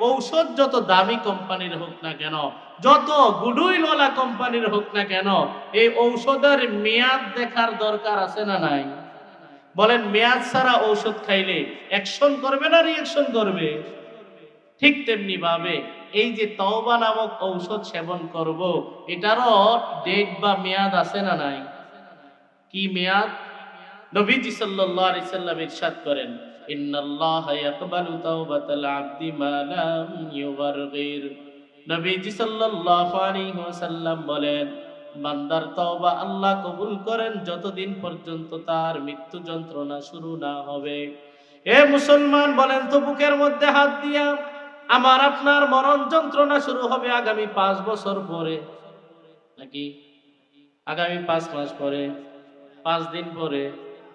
ঔষধ যত দামি কোম্পানির হোক না কেন, যত গুডুইলওয়ালা কোম্পানির হোক না কেন, এই ঔষধের মেয়াদ দেখার দরকার আছে না নাই? বলেন, মেয়াদ ছাড়া ঔষধ খাইলে অ্যাকশন করবে না রিয়াকশন করবে? ঠিক তেমনি ভাবে এই যে তওবা নামক ঔষধ সেবন করব, এটারও ডেট বা মেয়াদ আছে না নাই? কি মেয়াদ? নবীজি সাল্লাল্লাহু আলাইহি সাল্লাম ইরশাদ করেন মা লাম ইউগারগির নবীজি সাল্লাল্লাহু আলাইহি ওয়াসাল্লাম বলেন, বান্দার তওবা আল্লাহ কবুল করেন যতদিন পর্যন্ত তার মৃত্যু যন্ত্রণা শুরু না হবে। এ মুসলমান বলেন তো বুকের মধ্যে হাত দিয়া, আমার আপনার মরণ যন্ত্রণা শুরু হবে আগামী পাঁচ বছর পরে। নাকি? আগামী পাঁচ মাস পরে, পাঁচ দিন পরে।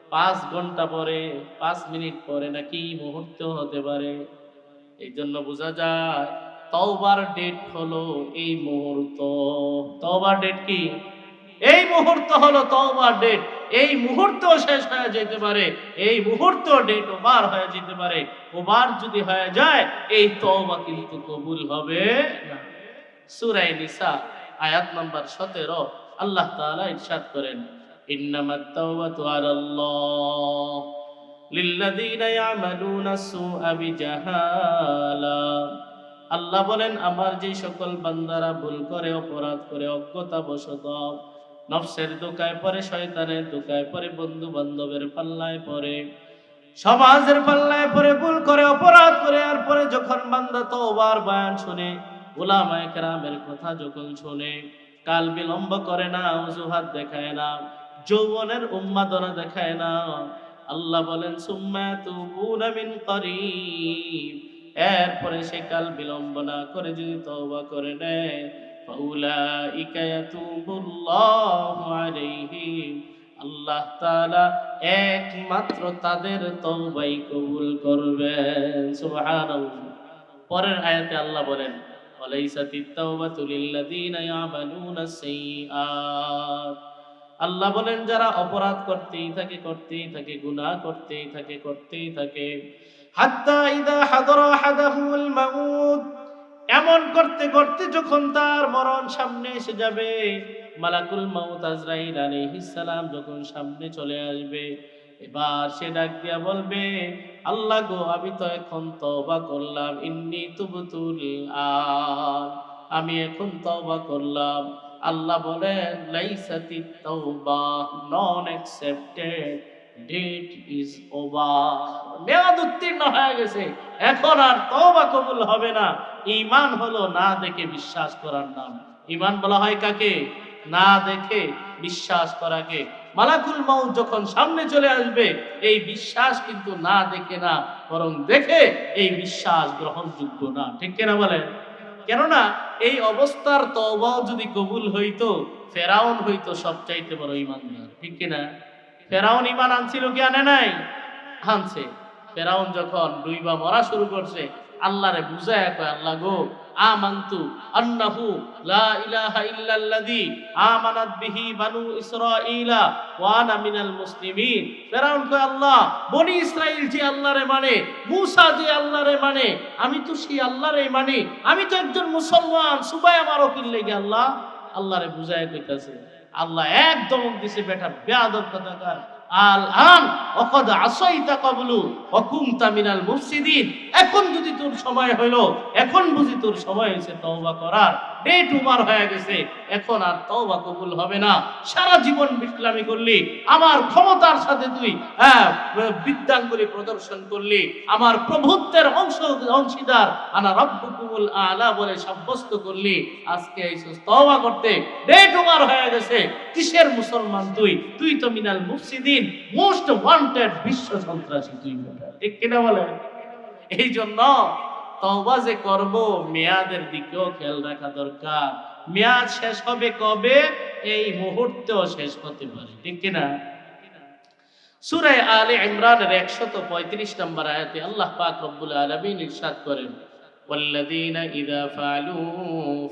পাঁচ ঘণ্টা পরে, পাঁচ মিনিট পরে নাকি মুহূর্ত হতে পারে। এই জন্য বোঝা যায়, তওবার ডেট হলো এই মুহূর্ত। তওবার ডেট কি? এই মুহূর্ত হলো তওবার ডেট এই মুহূর্ত শেষ হয়ে যেতে পারে, এই মুহূর্ত ডেট ওভার হয়ে যেতে পারে। ওভার যদি হয়ে যায়, এই তওবা কিন্তু কবুল হবে না। সূরা নিসা, আয়াত নাম্বার 17 আল্লাহ তাআলা ইরশাদ করেন ইন্নামাত তাওবাতু আলাল্লাহ লিল্লাযীনা ইয়ামালুনা সুআ বিজাহালা। আল্লাহ বলেন, আমার যে সকল বান্দারা ভুল করে, অপরাধ করে অজ্ঞতা বশত নফসের দোকায় পরে শয়তানের দোকায় পরে বন্ধু বান্ধবের পাল্লায় পরে সমাজের পাল্লায় পরে ভুল করে, অপরাধ করে, আর পরে যখন বান্দা তওবার বয়ান শুনে ওলামায়ে কেরামের কথা যখন শুনে, কাল বিলম্ব করে না, অজুহাত দেখায় না যৌবনের উন্মাদনা দেখায় না। আল্লাহ বলেন, সুম্মা তুবুনা মিন করিব। এরপরে সে কাল বিলম্ব না করে যদি তওবা করে নেয়, ফাউলাইকা ইয়াতুবুল্লাহু আলাইহিম। আল্লাহ তাআলা একমাত্র তাদের তওবাই কবুল করবেন। সুবহানাল্লাহ। পরের আয়াতে আল্লাহ বলেন, ওয়ালাইসাতিত তাওবাতু লিল্লাযীনা ইয়ামালুনা সাইয়্যাত। আল্লাহ বলেন, যারা অপরাধ করতেই থাকে করতেই থাকে, গুনাহ করতেই থাকে করতেই থাকে। এমন করতে করতে যখন তার মরণ সামনে এসে যাবে, মালাকুল মাউত আজরাইল আলাইহিস সালাম যখন সামনে চলে আসবে, এবার সে ডাক দিয়া বলবে, আল্লাহ গো, আমি তো এখন তওবা করলাম, ইন্নি তুবতুল আন, আমি এখন তওবা করলাম। আল্লাহ বলেন লাইসাতি তাওবা non accepted date is over মেয়াদ উত্তীর্ণ হয়ে গেছে। এখন আর তওবা কবুল হবে না। ঈমান হলো না দেখে বিশ্বাস করার নাম। ঈমান বলা হয় কাকে? না দেখে বিশ্বাস করাকে। মালাকুল মাউত যখন সামনে চলে আসবে, এই বিশ্বাস কিন্তু না দেখে না, বরং দেখে এই বিশ্বাস গ্রহণযোগ্য না। ঠিক কিনা বলেন? কেননা, এই অবস্থার তবাও যদি কবুল হইতো, ফেরাউন হইতো সবচাইতে বড় ইমানদার ঠিক কিনা? ফেরাউন ইমান আনছিল কি আনে নাই? আনছে। ফেরাউন যখন ডুইবা মরা শুরু করছে আল্লাহরে বুঝায় কয়, আল্লাহ গো, আমান্তু আন্নাহু লা ইলাহা ইল্লাল্লাযী আমানাত বিহি বানু ইসরাঈলা ওয়া আনা মিনাল মুসলিমিন। ফেরাউন কয়, আল্লাহ, বনি ইসরাইল যে আল্লাহরে মানে মূসা যে আল্লাহরে মানে আমি তো সেই আল্লাহরে মানি। আমি তো একজন মুসলমান, সুবাই আমার ওকিল লেগে আল্লাহ, আল্লাহরে বুঝায় কইতাছে, আল্লাহ একদম দিছে, বেটা বেয়াদব কথাকার। আল আন অকদ কাবলু অকুমতা মিনাল এখন যদি তোর সময় এখন বুঝি তোর সময় হয়েছে তওবা করার। ডেট উমার হয়ে গেছে, এখন আর তওবা কবুল হবে না। সারা জীবন করলি, আমার ক্ষমতার সাথে তুই হ্যাঁ বিদ্যাঙ্গুলি প্রদর্শন করলি, আমার প্রভুত্বের অংশ, অংশীদার, আনা রব্বুকুমুল আলা বলে সাব্যস্ত করলি। আজকে এইসব তওবা করতে। ডেট উমার হয়ে গেছে, কিসের মুসলমান তুই? তুই তো মিনাল মুফসিদিন। মোস্ট ওয়ান্টেড বিশ্ব সন্ত্রাসী ঠিক কিনা এই জন্য যে করব, মেয়াদের দিকেও খেয়াল রাখা দরকার। মেয়াদ শেষ হবে কবে? এই মুহূর্তেও শেষ হতে পারে। ঠিক কিনা? সূরা আলে ইমরানের 135 নম্বর আয়াতে আল্লাহ পাক রব্বুল করেন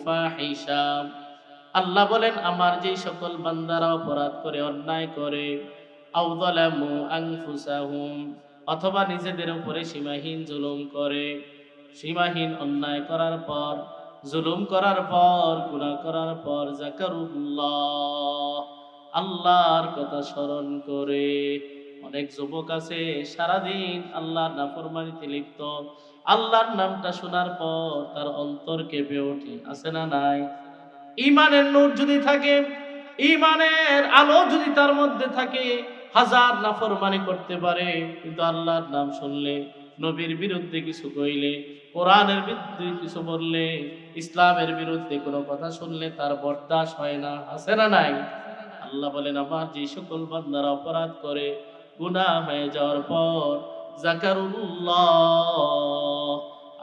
ফাহিশা আল্লাহ বলেন, আমার যে সকল বান্দারা অপরাধ করে, অন্যায় করে অথবা নিজেদের উপরে সীমাহীন জুলুম করে। সীমাহীন অন্যায় করার পর, জুলুম করার পর, গুনাহ করার পর জাকারুল্লাহ আল্লাহর কথা স্মরণ করে। অনেক যুবক আছে, সারাদিন আল্লাহর নাফরমানিতে লিপ্ত। আল্লাহর নামটা শোনার পর তার অন্তর কেঁপে ওঠে, আছে না নাই? ইমানের নূর যদি থাকে, ইমানের আলো যদি তার মধ্যে থাকে হাজার নাফরমানি করতে পারে, কিন্তু আল্লাহর নাম শুনলে, নবীর বিরুদ্ধে কিছু কইলে, কোরআনের বিরুদ্ধে কিছু বললে, ইসলামের বিরুদ্ধে কোনো কথা শুনলে তার বরদাস হয় না, আছে না নাই? আল্লাহ বলেন, আমার যে সকল বান্দারা অপরাধ করে, গুনাহ হয়ে যাওয়ার পর জাকারুল্লাহ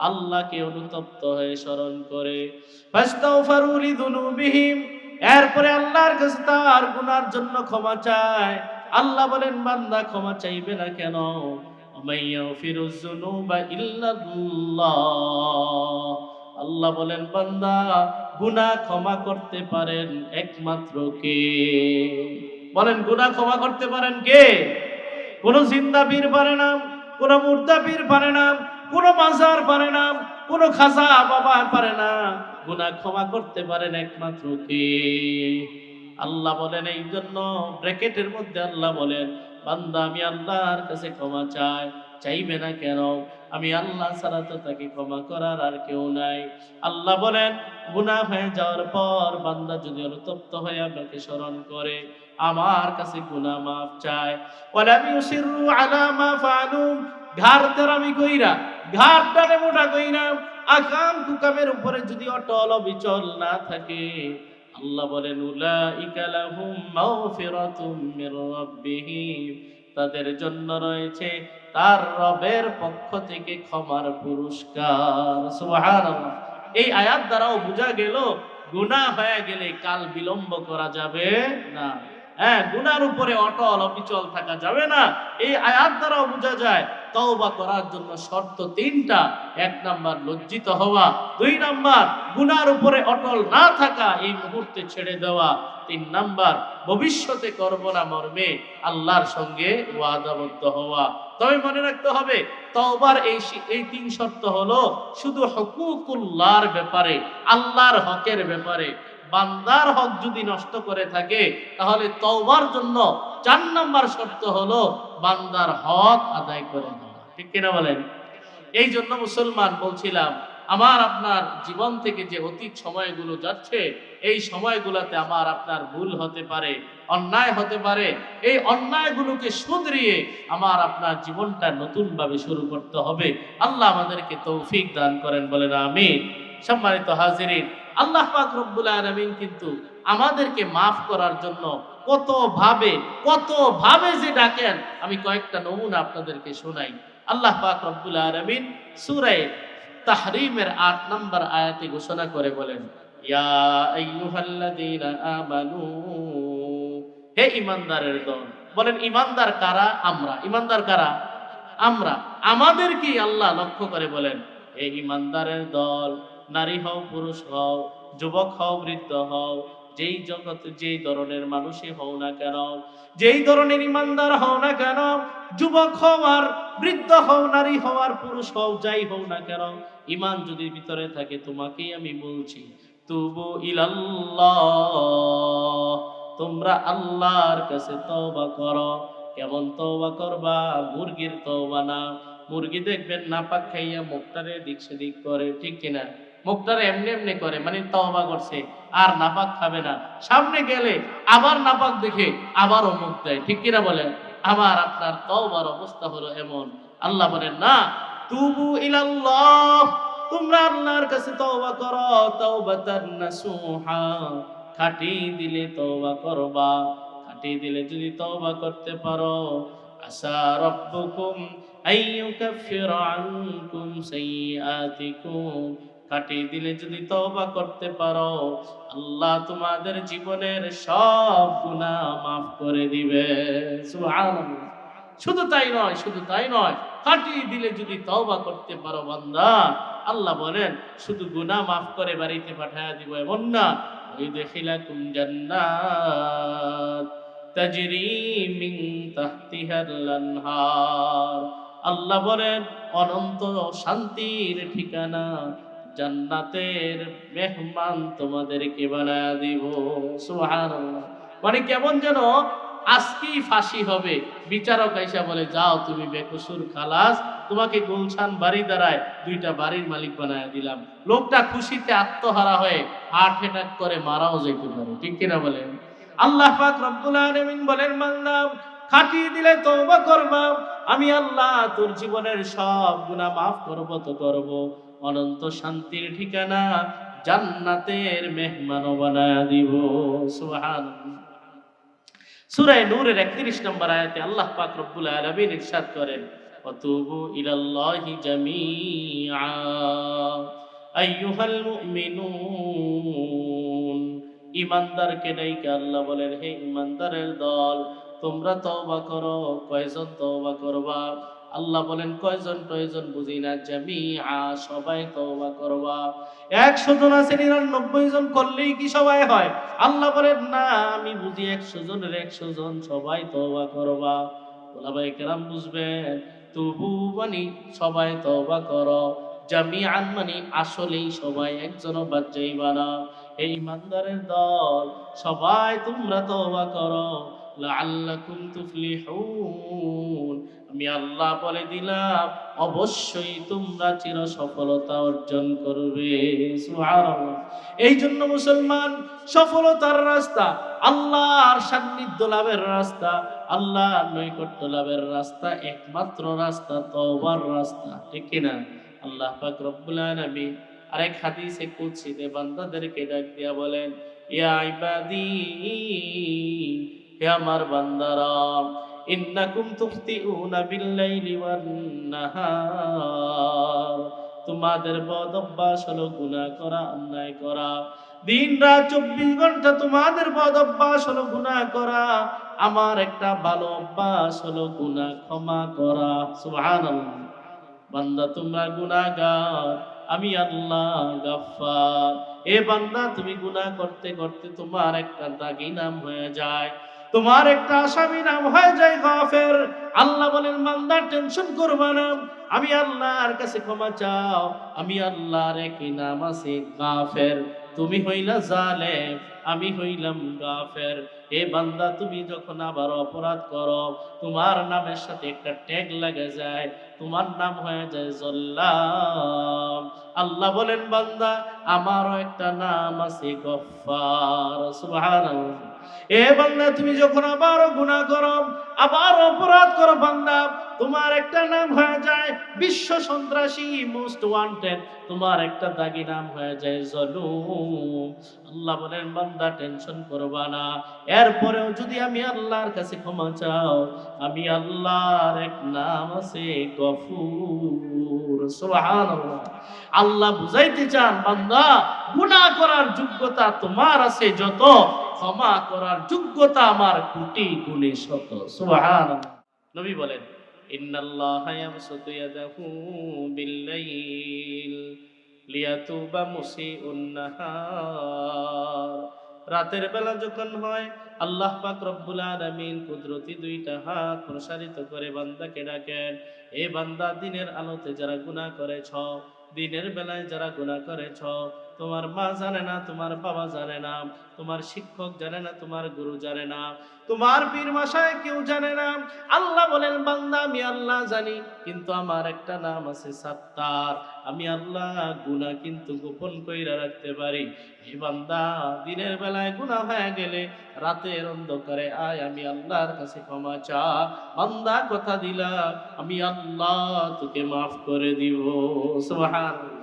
আল্লাহকে অনুতপ্ত হয়ে স্মরণ করে এরপরে আল্লাহর কাছে তার গুনার জন্য ক্ষমা চায়। আল্লাহ বলেন, বান্দা ক্ষমা চাইবে না কেন? আল্লাহ বলেন, বান্দা, গুনাহ ক্ষমা করতে পারেন একমাত্র কে? বলেন, গুনাহ ক্ষমা করতে পারেন কে? কোন জিন্দা পীর পারে না, কোন মুর্দা পীর পারে না, কোন মাজার পারে না, কোন খাজা বাবা পারে না। গুনা ক্ষমা করতে পারেন একমাত্র কে? আল্লাহ বলেন, এই জন্য ব্র্যাকেটের মধ্যে আল্লাহ বলেন, বান্দা, আমি আল্লাহর কাছে ক্ষমা চাই। চাইবে না কেন? আমি আল্লাহ ছাড়া তো তাকে ক্ষমা করার আর কেউ নাই। আল্লাহ বলেন, গুনাহ হয়ে যাওয়ার পর বান্দা যদি অনুতপ্ত হয়ে আপনাকে স্মরণ করে, আমার কাছে গুনাহ মাফ চায়। আলা মা ফাআলু ঘাড় আমি কইরা, ঘাড় মোটা কইরা আকাম কুকামের উপরে যদি অটল অবিচল না থাকে আল্লাহ বলেন তাদের জন্য রয়েছে তার রবের পক্ষ থেকে ক্ষমার পুরস্কার। এই আয়াত দ্বারাও বোঝা গেল, গুনাহ হয়ে গেলে কাল বিলম্ব করা যাবে না। হ্যাঁ গুনার উপরে অটল অবিচল থাকা যাবে না। এই আয়াত দ্বারাও বোঝা যায় তওবা করার জন্য শর্ত তিনটা। এক নাম্বার, লজ্জিত হওয়া। দুই নাম্বার, গুনার উপরে অটল না থাকা এই মুহূর্তে ছেড়ে দেওয়া। তিন নাম্বার, ভবিষ্যতে করব না মর্মে আল্লাহর সঙ্গে ওয়াদাবদ্ধ হওয়া। তবে মনে রাখতে হবে, তওবার এই এই তিন শর্ত হলো শুধু হকুকুল্লাহর ব্যাপারে, আল্লাহর হকের ব্যাপারে। বান্দার হক যদি নষ্ট করে থাকে, তাহলে তওবার জন্য চার নাম্বার শর্ত হলো বান্দার হক আদায় করে দেওয়া ঠিক কিনা বলেন? এই জন্য মুসলমান বলছিলাম, আমার আপনার জীবন থেকে যে অতীত সময়গুলো যাচ্ছে, এই সময়গুলোতে আমার আপনার ভুল হতে পারে, অন্যায় হতে পারে। এই অন্যায়গুলোকে শুধরিয়ে আমার আপনার জীবনটা নতুনভাবে শুরু করতে হবে। আল্লাহ আমাদেরকে তৌফিক দান করেন, বলেন আমিন। সম্মানিত হাজিরিন, আল্লাহ পাক রব্বুল আলামিন কিন্তু আমাদেরকে মাফ করার জন্য কত ভাবে কত ভাবে যে ডাকেন, আমি কয়েকটা নমুনা আপনাদেরকে শোনাই। আল্লাহ পাক রব্বুল আলামিন সূরা তাহরিমের আট নম্বর আয়াতে ঘোষণা করে বলেন হে ইমানদারের দল। বলেন, ইমানদার কারা? আমরা। ইমানদার কারা? আমরা। আমাদের কি আল্লাহ লক্ষ্য করে বলেন, হে ইমানদারের দল, নারী হও, পুরুষ হও, যুবক হও, বৃদ্ধ হও যেই জগৎ যেই ধরনের মানুষই হও না কেন, যেই ধরনের ইমানদার হও না কেন, যুবক হও আর বৃদ্ধ হও, নারী হও আর পুরুষ হও, যাই হও না কেন, ইমান যদি ভিতরে থাকে তোমাকেই আমি বলছি, তুবু ইলাল্লাহ, তোমরা আল্লাহর কাছে তওবা করো। কেমন তওবা করবা? মুরগির তওবা না। মুরগি দেখবেন নাপাক খাইয়া মুখটারে দিক সেদিক করে, ঠিক কিনা? মুখটারে এমনি এমনি করে মানে তওবা করছে, আর নাপাক খাবে না। সামনে গেলে আবার নাপাক দেখে আবারও মুখ দেয়। ঠিক কিনা বলেন? আবার আপনার তওবার অবস্থা হলো এমন। আল্লাহ বলেন, না, তুবু ইলাল্লাহ, তোমরা আল্লাহর কাছে তওবা করো, তাওবাতান নাসুহা, খাটি দিলে তওবা করবা, খাটি দিলে যদি তওবা করতে পারো আসা রব্বুকুম আইয়ুকাফিরা আনকুম সাইয়্যাতিকুম কাটিয়ে দিলে যদি তওবা করতে পারো, আল্লাহ তোমাদের জীবনের সব গুনাহ মাফ করে দিবে। শুধু তাই নয়, শুধু তাই নয়, কাটিয়ে দিলে যদি তওবা করতে পারো বান্দা, আল্লাহ বলেন, শুধু গুনাহ মাফ করে বাড়িতে পাঠায়া দিব এমন না। ওই দেখিলাকুম জান্নাত তাজরি আল্লাহ বলেন, অনন্ত শান্তির ঠিকানা জান্নাতের মেহমান তোমাদেরকে বানায় দিব। সুবহানাল্লাহ। মানে কেমন যেন আজকেই ফাঁসি হবে। বিচারক আইসা বলে, যাও তুমি বেকসুর খালাস, তোমাকে গুলশান বাড়ি দ্বারায় দুইটা বাড়ির মালিক বানায় দিলাম। লোকটা খুশিতে আত্মহারা হয়ে হার্ট অ্যাটাক করে মারাও যেতে পারে। ঠিক কিনা বলেন? আল্লাহ পাক রব্বুল আলামিন বলেন বান্দা খাটিয়ে দিলে তওবা করবা আমি আল্লাহ তোর জীবনের সব গুনাহ মাফ করব, তো করব। অনন্ত শান্তির ঠিকানা জান্নাতের মেহমানও বানায় দিব, সুবহানাল্লাহ। সূরা নূরের 31 নম্বর আয়াতে আল্লাহ পাক রব্বুল আলামিন ইরশাদ করেন আল্লাহ বলেন, হে ইমানদারের দল, তোমরা তওবা করো, কয়জন তওবা করবা? আল্লাহ বলেন, কয়জন কয়জন বুঝি না? জামিআ, সবাই তওবা করবা। একশো জন আছে, নিরানব্বই জন করলেই কি সবাই হয়? আল্লাহ বলেন, না, আমি বুঝি একশো জনের একশো জন সবাই তওবা করবা। ওলাবাই কেরাম বুঝবেন, তবু মানে সবাই তওবা করো। জামিআন মানে আসলেই সবাই একজনও বাদ যাইবা না। এই ইমানদারের দল, সবাই তোমরা তওবা করো। লাআল্লাকুম তুফলিহুন আমি আল্লাহ বলে দিলাম, অবশ্যই তোমরা চির সফলতা অর্জন করবে। এই জন্য মুসলমান, সফলতার রাস্তা, আল্লাহর সান্নিধ্য লাভের রাস্তা, আল্লাহর নৈকট্য লাভের রাস্তা, একমাত্র রাস্তা, তওবার রাস্তা। ঠিক কিনা আল্লাহ পাক রব্বুল আলামিন আরেক হাদিসে কুদসিতে বান্দাদেরকে ডাক দিয়া বলেন, ইয়া ইবাদি হে আমার বান্দারা, ইন্নাকুম তুখতিউনা বিল্লাইলি ওয়ান নাহার তোমাদের বদ অভ্যাস হলো গুনাহ করা, অন্যায় করা। দিন রাত চব্বিশ ঘণ্টা তোমাদের বদ অভ্যাস হলো গুনাহ করা। আমার একটা ভালো অভ্যাস হলো গুনাহ ক্ষমা করা। সুবহানাল্লাহ। বান্দা, তোমরা গুনাহগার। আমি আল্লাহ গাফফার। এ বান্দা, তুমি গুনাহ করতে করতে তোমার একটা দাগি নাম হয়ে যায়। তোমার একটা আসামি নাম হয়ে যায় গাফের। আল্লাহ বলেন, বান্দা, টেনশন করবা না। আমি আল্লাহর কাছে ক্ষমা চাও। আমি আল্লাহর একই নাম আছে গাফের। তুমি হইলা জালেম, আমি হইলাম গাফের। এ বান্দা, তুমি যখন আবার অপরাধ করো, তোমার নামের সাথে একটা ট্যাগ লাগে যায়। তোমার নাম হয়ে যায় জল্লাম। আল্লাহ বলেন, বান্দা, আমারও একটা নাম আছে গফফার। সুবহানাল্লাহ। এ বান্দা, তুমি যখন আবারও গুনাহ করো আবার অপরাধ করো বান্দা, তোমার একটা নাম হয়ে যায় বিশ্ব সন্ত্রাসী মোস্ট ওয়ান্টেড তোমার একটা দাগি নাম হয়ে যায় আল্লাহ বলেন, বান্দা টেনশন করবা না। এরপরেও যদি আমি আল্লাহর কাছে ক্ষমা চাও, আমি আল্লাহর এক নাম আছে গফুর। আল্লাহ বুঝাইতে চান, বান্দা, গুনাহ করার যোগ্যতা তোমার আছে যত ক্ষমা করার যোগ্যতা আমার কোটি গুণে শত। সুবহানাল্লাহ। নবী বলেন রাতের বেলা যখন হয়, আল্লাহ পাক রব্বুল আলামিন কুদরতি দুইটা হাত প্রসারিত করে বান্দাকে ডাকেন, এ বান্দা, দিনের আলোতে যারা গুনাহ করেছ, দিনের বেলায় যারা গুনাহ করেছ তোমার মা জানে না, তোমার বাবা জানে না, তোমার শিক্ষক জানে না, তোমার গুরু জানে না, তোমার পীর মাসায় কেউ জানে না। আল্লাহ বলেন, বান্দা, আমি আল্লাহ জানি, কিন্তু আমার একটা নাম আছে সাত্তার। আমি আল্লাহ গুনাহ কিন্তু গোপন কইরা রাখতে পারি। হে বান্দা, দিনের বেলায় গুনাহ হয়ে গেলে রাতের অন্ধকারে আয়, আমি আল্লাহর কাছে ক্ষমা চা বান্দা, কথা দিলাম, আমি আল্লাহ তোকে মাফ করে দিব। সুবহানাল্লাহ।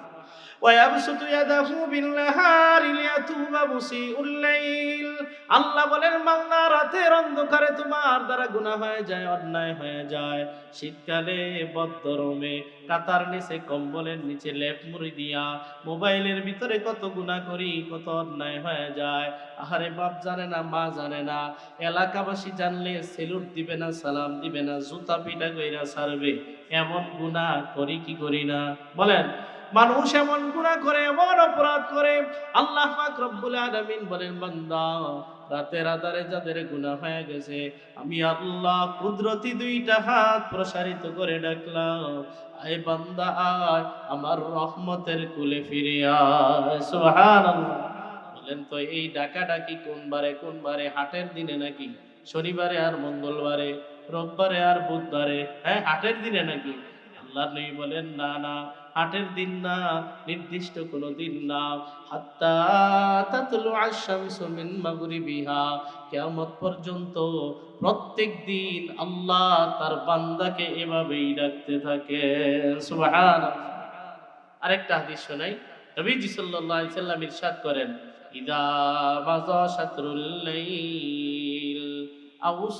ويبسط يده بالنهار ليتوب مسيء الليل আল্লাহ বলেন বাংলা রাতের অন্ধকারে তোমার দ্বারা গুনাহ হয়ে যায় অন্যায় হয়ে যায় শীতকালে বদ্ধরমে কাতার নিচে কম্বলের নিচে লেপ মুড়ি দিয়া মোবাইলের ভিতরে কত গুনাহ করি কত অন্যায় হয়ে যায় আহারে বাপ জানে না মা জানে না এলাকাবাসী জানলে সেলুট দিবে না সালাম দিবে না জুতা পিটা কইরা ছাড়বে এমন গুনাহ করি কি করি না বলেন মানুষ এমন গুনাহ করে, এমন অপরাধ করে। আল্লাহ পাক রব্বুল আলামিন বলেন, বান্দা রাতের আধারে যাদের গুনাহ হয়ে গেছে, আমি আল্লাহ কুদরতি দুইটা হাত প্রসারিত করে ডাকলাম, আয় বান্দা, আয়, আমার রহমতের কুলে ফিরে আয়। বলেন, তো এই ডাকাডাকি কোন বারে কোন বারে হাটের দিনে নাকি? শনিবারে আর মঙ্গলবারে, রোববারে আর বুধবারে হ্যাঁ হাটের দিনে নাকি? আল্লাহ নবী বলেন, না না হাটের দিন না, নির্দিষ্ট কোনো দিন না। হাত্তা তাতলু আশ-শামসু মিন মাগরিবিহা। কিয়ামত পর্যন্ত প্রত্যেক দিন আল্লাহ তার বান্দাকে এভাবেই ডাকতে থাকে। সুবহানাল্লাহ। আরেকটা হাদিস শোনাই। নবীজি সাল্লাল্লাহু আলাইহি সাল্লাম ইরশাদ করেন, ইদা বাজা শাতরুল লাইল আও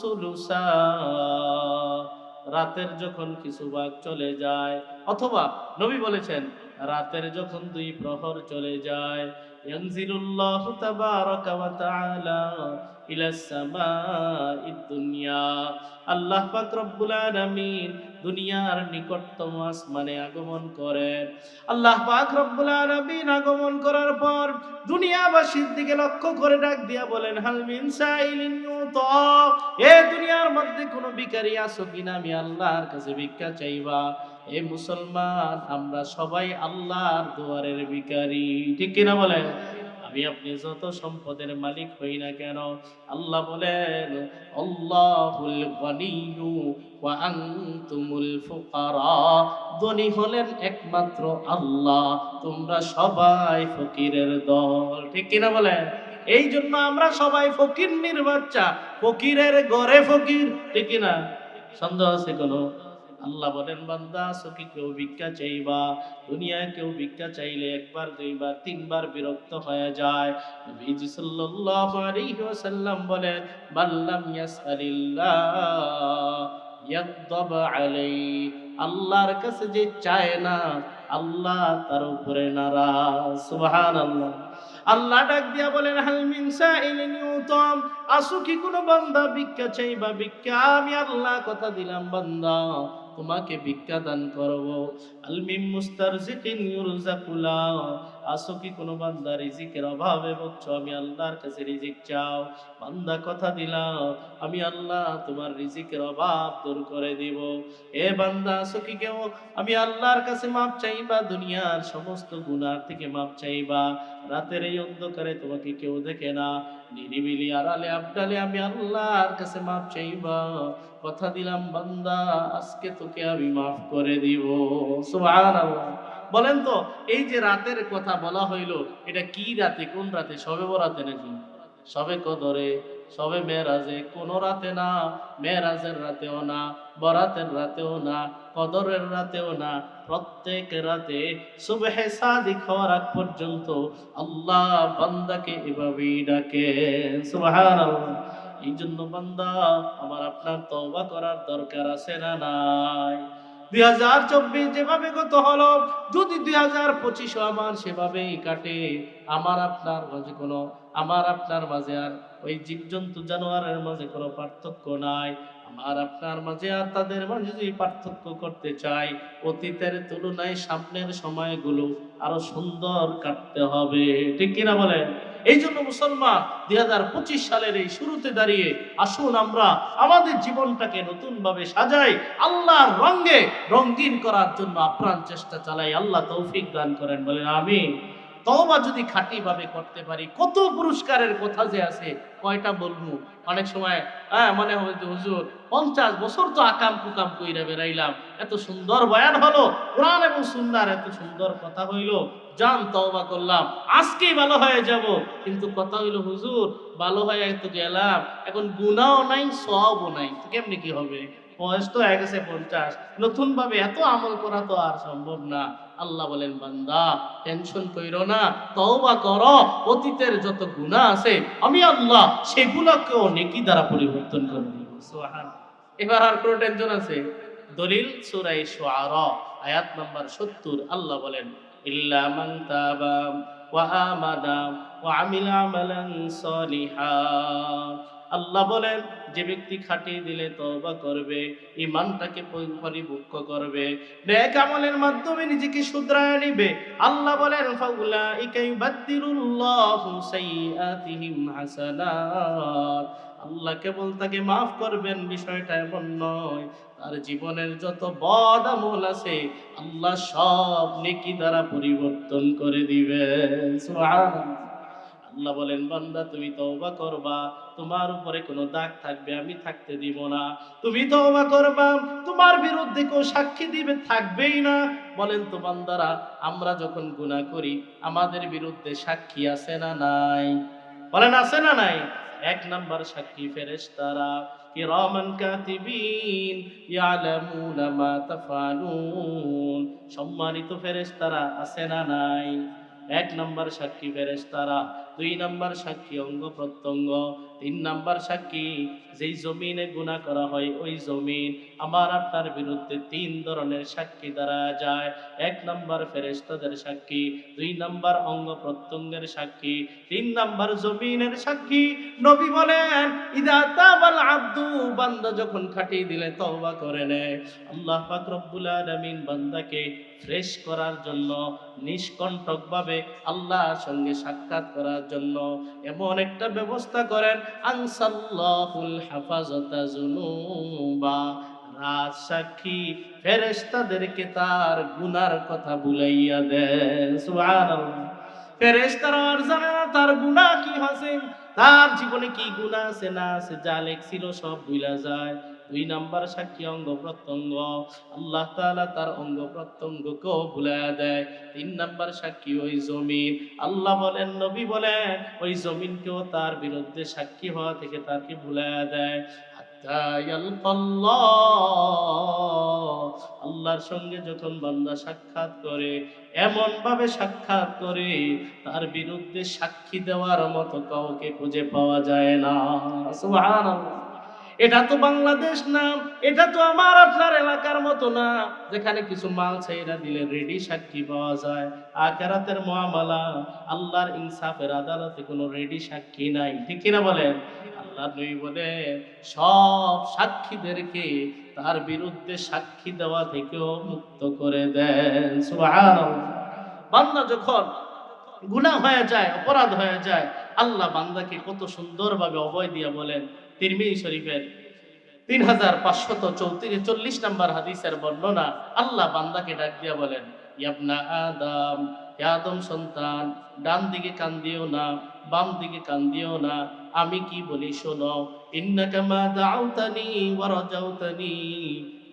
রাতের যখন কিছু ভাগ চলে যায়, অথবা নবী বলেছেন, রাতের যখন দুই প্রহর চলে যায় ইয়ানজিলুল্লাহু তাবারাকা ওয়া তাআলা ইলা সামাঈদ দুনিয়া আল্লাহ পাক রব্বুল আলামিন দুনিয়ার নিকটতম আসমানে আগমন করেন। আল্লাহ পাক রব্বুল আলামিন আগমন করার পর দুনিয়াবাসীর দিকে লক্ষ্য করে ডাক দিয়া বলেন, হাল মিন সাইলিন ইউতা? এ দুনিয়ার মধ্যে কোনো ভিখারি আছো কিনা? আমি আল্লাহর কাছে ভিক্ষা চাইবা। এ মুসলমান, আমরা সবাই আল্লাহর দুয়ারের ভিখারি। ঠিক কিনা বলেন? আমি আপনি যত সম্পদের মালিক হই না কেন, আল্লাহ বলেন, আল্লাহুল গনিয়ু ওয়া আনতুমুল ফুকারা। ধনী হলেন একমাত্র আল্লাহ, তোমরা সবাই ফকিরের দল। ঠিক কিনা বলেন? এই জন্য আমরা সবাই ফকির নির্বাচ্চা ফকিরের গড়ে ফকির। ঠিক কিনা? সন্দেহ আছে কোনো? আল্লাহ বলেন, বান্দা, সখী কেউ ভিক্ষা চাইবা, দুনিয়ায় কেউ ভিক্ষা চাইলে একবার, দুইবার, তিনবার বিরক্ত হয়ে যায়। নবীজি সাল্লাল্লাহু আলাইহি ওয়াসাল্লাম বলেন মাল্লাম ইয়াসআলিল্লাহ, ইয়াগদাব আলাইহি, আল্লাহর কাছে যে চায় না, আল্লাহ তার উপরে নারাজ। সুবহানাল্লাহ। আল্লাহ ডাক দিয়া বলেন, হাল মিন সাইলিন ইউতাম, আসু কি কোনো বান্দা ভিক্ষা চাইবা, ভিক্ষা? আমি আল্লাহ কথা দিলাম, বান্দা। তোমাকে ভিক্ষা দান করব। আলমিম মুস্তারজিকিন ইউরজাকুলা আসো কি কোনো বান্দা রিজিকের অভাবে বলছো, আমি আল্লাহর কাছে রিজিক চাও? বান্দা কথা দিলাম, আমি আল্লাহ তোমার রিজিকের অভাব দূর করে দিব। এ বান্দা, আসো কি কেউ? আমি আল্লাহর কাছে মাপ চাইবা, দুনিয়ার সমস্ত গুণার থেকে মাপ চাইবা। রাতের এই অন্ধকারে তোমাকে কেউ দেখে না। নিরিবিলি আড়ালে আবডালে আমি আল্লাহর কাছে মাপ চাইবা। কথা দিলাম, বান্দা, আজকে তোকে আমি মাফ করে দিব। বলেন তো, এই যে রাতের কথা বলা হইল, এটা কি রাতে, কোন রাতে? সবে বরাতে নাকি? সবে কদরে। সবে মেয়েরাজে কোন রাতে না মেয়েরাজের রাতেও না, বরাতের রাতেও না, কদরের রাতেও না, প্রত্যেক রাতে সুবহে সাদিক হওয়ার আগ পর্যন্ত আল্লাহ বান্দাকে এভাবেই ডাকে। এই জন্য বান্দা, আমার আপনার তওবা করার দরকার আছে না নাই? দুই হাজার চব্বিশ যেভাবে গত হলো, যদি দুই হাজার পঁচিশও আমার সেভাবেই কাটে, আমার আপনার মাঝে কোনো, আমার আপনার মাঝে আর ওই জীবজন্তু জানোয়ারের মাঝে কোনো পার্থক্য নাই। আমার আপনার মাঝে আর তাদের মাঝে যদি পার্থক্য করতে চাই, অতীতের তুলনায় সামনের সময়গুলো আরও সুন্দর কাটতে হবে। ঠিক কিনা বলেন? এই জন্য মুসলমান দুই হাজার পঁচিশ সালের এই শুরুতে দাঁড়িয়ে আসুন আমরা আমাদের জীবনটাকে নতুন ভাবে সাজাই, আল্লাহর রঙে রঙিন করার জন্য আপ্রাণ চেষ্টা চালাই। আল্লাহ তৌফিক দান করেন, বলেন আমি তওবা যদি খাঁটি ভাবে করতে পারি, কত পুরস্কারের কথা যে আছে, কয়টা বলব? অনেক সময় হ্যাঁ মনে হবে যে হুজুর, পঞ্চাশ বছর তো আকাম কুকাম কইরা বেড়াইলাম। এত সুন্দর বয়ান হলো, কোরআন এবং সুন্দর এত সুন্দর কথা হইল জান তওবা করলাম। ভালো হয়ে যাব। কিন্তু কথা হইল, হুজুর, ভালো হয়ে তো গেলাম। এখন নাই নাই। কি হবে? বয়স তো পঞ্চাশ। এত আমল করা তো আর সম্ভব না। আল্লাহ বলেন, বান্দা টেনশন কইরো না, তওবা করো। অতীতের যত গুনাহ আছে, আমি আল্লাহ সেগুলোকেও নেকি দ্বারা পরিবর্তন করে এবার আর কোনো টেনশন আছে? দলিল সূরা শুআরা আয়াত নাম্বার 70 আল্লাহ বলেন তাবা ওয়া আমানা ওয়া আমিলা আমালান সলিহা আল্লাহ বলেন, যে ব্যক্তি খাটিয়ে দিলে তওবা করবে ইমানটাকে পরি- পরিপক্ক করবে, নেক আমলের মাধ্যমে নিজেকে শুধরায় নিবে। আল্লাহ বলেন, ফাউলাইকা ইউবাদদিলুল্লাহু সাইয়্যাতিহিম হাসানাত। আল্লাহ কেবল তাকে মাফ করবেন, বিষয়টা এমন নয়। তার জীবনের যত বদ আমল আছে, আল্লাহ সব নেকি দ্বারা পরিবর্তন করে সুবহানাল্লাহ। আল্লাহ বলেন, বান্দা, তুমি তওবা করবা, তোমার উপরে কোনো দাগ থাকবে, আমি থাকতে দিব না। তুমি তওবা করবা, তোমার বিরুদ্ধে কেউ সাক্ষী দিবে, থাকবেই না। বলেন তো বান্দারা, আমরা যখন গুনাহ করি, আমাদের বিরুদ্ধে সাক্ষী আছে না নাই? বলেন, আছে না নাই? এক নাম্বার সাক্ষী ফেরেশতারা। কিরামান কাতিবিন ইয়ালামুনা মা তাফালুন সম্মানিত ফেরেশতারা, আছে না নাই? এক নম্বর সাক্ষী ফেরেশতারা, দুই নম্বর সাক্ষী অঙ্গ প্রত্যঙ্গ, তিন নম্বর সাক্ষী যেই জমিনে গুনাহ করা হয়, ওই জমিন আমার আপনার বিরুদ্ধে তিন ধরনের সাক্ষী দ্বারা যায়। এক নাম্বার ফেরেশতাদের সাক্ষী, দুই নাম্বার অঙ্গ প্রত্যঙ্গের সাক্ষী, তিন নাম্বার জমিনের সাক্ষী। নবী বলেন, ইদা তাবাল আব্দু বান্দা যখন খাটিয়ে দিলে তওবা করে নেয়। আল্লাহ পাক রব্বুল আলামিন বান্দাকে ফ্রেশ করার জন্য, নিষ্কণ্টকভাবে আল্লাহর সঙ্গে সাক্ষাৎ করার জন্য এমন একটা ব্যবস্থা করেন, আনসাল্লাহুল হাফাজতা জুনুবা। রাজ সাক্ষী ফেরেস্তাদেরকে তার গুনার কথা বুলাইয়া দে। ফেরেশতারা আর জানে তার গুনাহ কি আছে তার জীবনে কি গুনাহ আছে না আছে যা লেখছিল সব ভুলা যায়। দুই নাম্বার সাক্ষী অঙ্গ প্রত্যঙ্গ। আল্লাহ তাআলা তার অঙ্গ প্রত্যঙ্গকেও ভুলাইয়া দেয়। তিন নাম্বার সাক্ষী ওই জমিন। আল্লাহ বলেন, নবী বলেন, ওই জমিনকেও তার বিরুদ্ধে সাক্ষী হওয়া থেকে তাকে ভুলাইয়া দেয়। আল্লাহর সঙ্গে যখন বান্দা সাক্ষাৎ করে এমন ভাবে সাক্ষাৎ করে, তার বিরুদ্ধে সাক্ষী দেওয়ার মতো কাউকে খুঁজে পাওয়া যায় না। এটা তো বাংলাদেশ না, এটা তো আমার আপনার এলাকার মতো না। যেখানে কিছু মাল ছাইরা দিলে রেডি সাক্ষী পাওয়া যায়। আখেরাতের মহামালা, আল্লাহর ইনসাফের আদালতে কোনো রেডি সাক্ষী নাই। ঠিক কিনা বলেন? আল্লাহ নবী বলে, সব সাক্ষীদেরকে তার বিরুদ্ধে সাক্ষী দেওয়া থেকেও মুক্ত করে দেন। বান্দা যখন গুনাহ হয়ে যায়, অপরাধ হয়ে যায়, আল্লাহ বান্দাকে কত সুন্দরভাবে অভয় দিয়া বলেন তিরমিজি শরীফের তিন হাজার পাঁচশত চৌত্রিশ, চল্লিশ নম্বর হাদিসের বর্ণনা আল্লাহ বান্দাকে ডাক দিয়া বলেন, ইয়াবনা আদম আদম সন্তান, ডান দিকে কান দিও না, বাম দিকে কান দিও না আমি কি বলি শোনো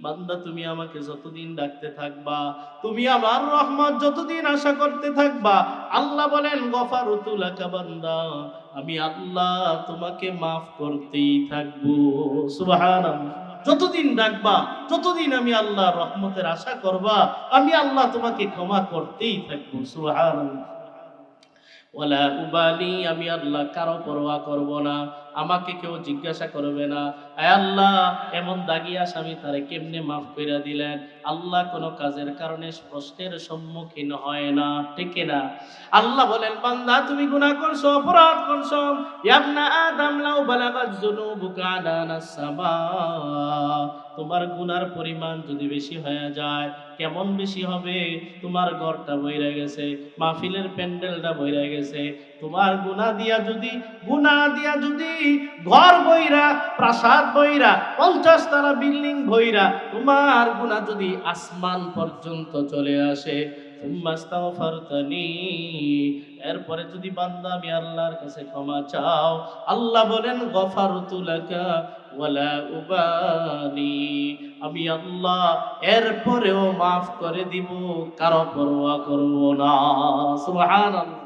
বান্দা তুমি আমাকে যতদিন ডাকতে থাকবা, তুমি আমার রহমত যতদিন আশা করতে থাকবা, আল্লাহ বলেন বান্দা আমি আল্লাহ তোমাকে মাফ করতেই থাকব। যতদিন ডাকবা, যতদিন আমি আল্লাহ রহমতের আশা করবা, আমি আল্লাহ তোমাকে ক্ষমা করতেই থাকব। সুবহানাল্লাহ। ওয়ালা উবালি আমি আল্লাহ কারও পরোয়া করব না। আমাকে কেউ জিজ্ঞাসা করবে না। আয় আল্লাহ, এমন দাগি আসামি তারে কেমনে মাফ কইরা দিলেন? আল্লাহ কোনো কাজের কারণে প্রশ্নের সম্মুখীন হয় না, ঠিক না আল্লাহ বলেন, বান্দা, তুমি গুনাহ করছ, অপরাধ করছ। ইয়াবনা আদম, লাউ বালাগাত যুনুবুকা আদানাস সামা তোমার গুনার পরিমাণ যদি বেশি হয়ে যায়, কেমন বেশি হবে? তোমার ঘরটা বইরা গেছে, মাহফিলের প্যান্ডেলটা বইরা গেছে তোমার গুনা দিয়া যদি গুনা দিয়া যদি, ঘর বইরা, প্রাসাদ বইরা, পঞ্চাশ তারা বিল্ডিং বইরা তোমার গুনা যদি আসমান পর্যন্ত চলে আসে এরপরে যদি বান্দা আমি আল্লাহর কাছে ক্ষমা চাও, আল্লাহ বলেন ওয়ালা উবানি। আমি আল্লাহ এরপরেও মাফ করে দিব, কারও পরোয়া করব না। সুবহানাল্লাহ।